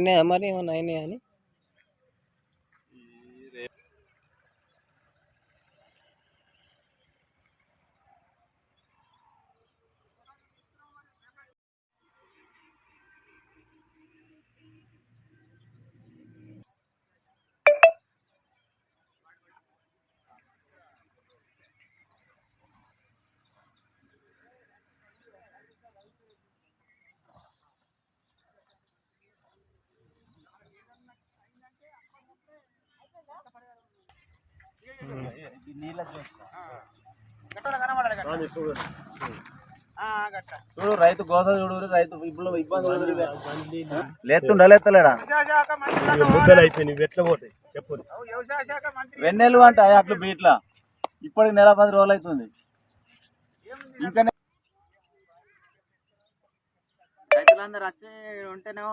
ఉన్నాయా మరి ఏమన్నా అయినాయా అని చూడు రైతు గోస చూడు రైతు ఇప్పుడు ఇబ్బంది లేతుండా పోతాయి? చెప్పు. వెన్నెలు అంట అట్లు బీట్లా. ఇప్పటికి నెల పది రోజులు అవుతుంది. ఇంకా రైతులందరూ వచ్చి ఉంటేనేమో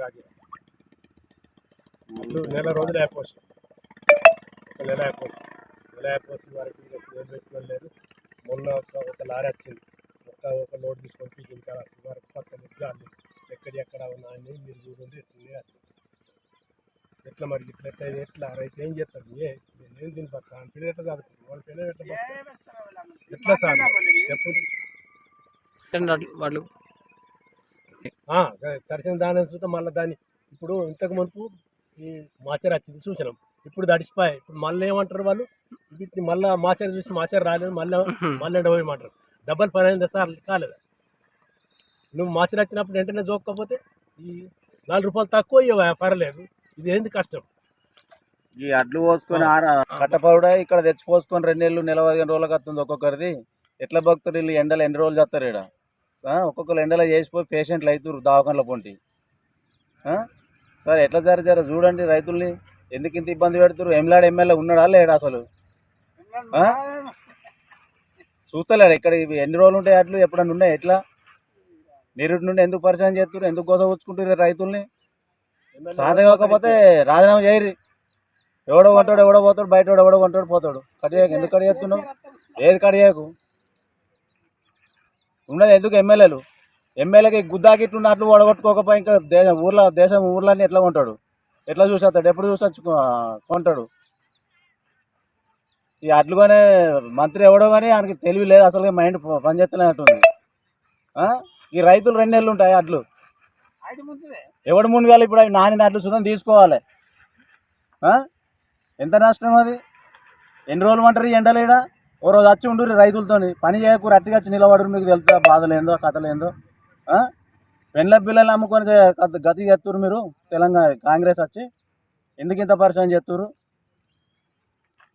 నా పేరు రాజు ఇప్పుడు నెల రోజులు అయిపోవచ్చు. ఒక నెల అయిపోవచ్చు. నెల అయిపోవచ్చు వారికి ఏం పెట్టుకోలేదు లేదు. మొన్న ఒక ఒక లారీ వచ్చింది. ఒక ఒక లోడ్ తీసుకొని పీకిన కదా వరకు పక్కన జాలి ఎక్కడ ఎక్కడ ఉన్నా అని మీరు చూడండి ఎట్లా అది ఎట్లా మరి ఇట్లా ఎట్లా ఎట్లా? రైతు ఏం చేస్తారు? ఏ నేను దీని పక్క పిల్లలు ఎట్లా చదువుతుంది వాళ్ళ పిల్లలు ఎట్లా? ఎట్లా సార్? చెప్పు. వాళ్ళు తడిసిన దాని చూస్తే మళ్ళీ దాన్ని ఇప్పుడు ఇంతకు మునుపు ఈ మాచర్ వచ్చింది చూసినాం ఇప్పుడు తడిసిపోయాయి. ఇప్పుడు మళ్ళీ ఏమంటారు వాళ్ళు? వీటిని మళ్ళీ మాచర్ చూసి మాచర్ రాలేదు. మళ్ళీ మళ్ళీ ఎండబోయమంటారు. డబ్బల్ పని అయిందా సార్ కాలేదా. నువ్వు మాచర్ వచ్చినప్పుడు వెంటనే జోక్కపోతే ఈ నాలుగు రూపాయలు తక్కువ ఇవ్వ పర్లేదు. ఇది ఏంది కష్టం? ఈ అడ్లు పోసుకొని కట్టపౌడ ఇక్కడ తెచ్చి పోసుకొని రెండు నెలలు నెల పదిహేను రోజులకు వస్తుంది ఒక్కొక్కరిది. ఎట్లా భక్తులు వీళ్ళు? ఎండలు ఎన్ని రోజులు చేస్తారు ఇక్కడ ఒక్కొక్కరు ఎండలో చేసిపోయి పేషెంట్లు అవుతారు దవాఖానలో పొంటి. సార్ సరే ఎట్లా జర జర చూడండి రైతుల్ని. ఎందుకు ఇంత ఇబ్బంది పెడుతున్నారు ఎమ్లాడ్ ఎమ్మెల్యే ఉన్నాడా లేడా అసలు? చూస్తలేడు ఇక్కడ ఇవి ఎన్ని రోజులు ఉంటాయి అట్లు? ఎప్పుడన్నా ఉన్నాయి? ఎట్లా? నిరుటి నుండి ఎందుకు పరిచయం చేస్తున్నారు ఎందుకు కోసం వచ్చుకుంటారు రైతుల్ని? సాధకపోతే కాకపోతే రాజీనామా చేయరు. ఎవడో కొంటాడు ఎవడో పోతాడు బయట ఎవడో కొంటాడు పోతాడు. కడియాకు ఎందుకు కడిగేస్తున్నావు ఏది కడియాకు ఉన్నది ఎందుకు ఎమ్మెల్యేలు? ఎమ్మెల్యేకి గుద్దాకి ఉన్నట్లు ఓడగొట్టుకోకపోయి ఇంకా దేశం ఊర్లో దేశం ఊర్లన్నీ ఎట్లా కొంటాడు? ఎట్లా చూసేస్తాడు? ఎప్పుడు చూసొచ్చు కొంటాడు. ఈ అట్లుగానే మంత్రి ఎవడో కానీ ఆయనకి తెలివి లేదు అసలు మైండ్ పనిచేస్తలేనట్టుంది. ఆ? ఈ రైతులు రెండు నెలలు ఉంటాయి అట్లు. ఎవడు ముందుగా ఇప్పుడు అవి నాని అట్లు సుతం తీసుకోవాలి? ఎంత నష్టం అది? ఎన్ని రోజులు అంటారు ఈ ఎండలేడా? ఓ రోజు వచ్చి ఉండు రైతులతోని. పని చేయకూర అట్టిగా వచ్చి నిలబడరు మీకు తెలుసా? బాధలేందో కథలేందో? పెండ్ల పిల్లలు అమ్ముకొని గతి- గతి చేస్తున్నారు మీరు తెలంగాణ కాంగ్రెస్ వచ్చి. ఎందుకు ఇంత పరిచయం చేస్తున్నారు